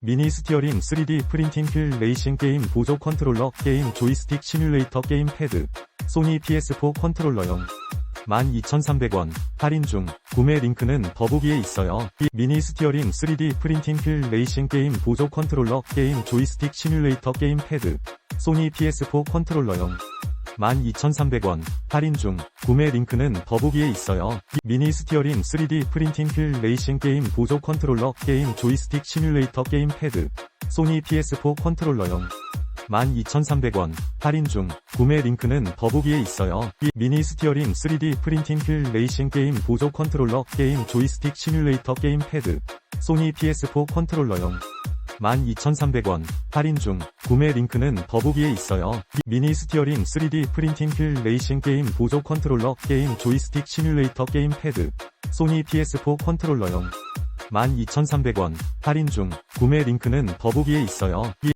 미니 스티어링 3D 프린팅 휠 레이싱 게임 보조 컨트롤러 게임 조이스틱 시뮬레이터 게임 패드 소니 PS4 컨트롤러용 12,300원 할인 중 구매 링크는 더보기에 있어요. 이 미니 스티어링 3D 프린팅 휠 레이싱 게임 보조 컨트롤러 게임 조이스틱 시뮬레이터 게임 패드 소니 PS4 컨트롤러용 12,300원. 할인 중. 구매 링크는 더보기에 있어요. 이 미니 스티어링 3D 프린팅 휠 레이싱 게임 보조 컨트롤러 게임 조이스틱 시뮬레이터 게임 패드. 소니 PS4 컨트롤러용. 12,300원. 할인 중. 구매 링크는 더보기에 있어요. 이 미니 스티어링 3D 프린팅 휠 레이싱 게임 보조 컨트롤러 게임 조이스틱 시뮬레이터 게임 패드. 소니 PS4 컨트롤러용 12,300원. 할인 중. 구매 링크는 더보기에 있어요. 이 미니 스티어링 3D 프린팅 휠 레이싱 게임 보조 컨트롤러 게임 조이스틱 시뮬레이터 게임 패드. 소니 PS4 컨트롤러용. 12,300원. 할인 중. 구매 링크는 더보기에 있어요. 이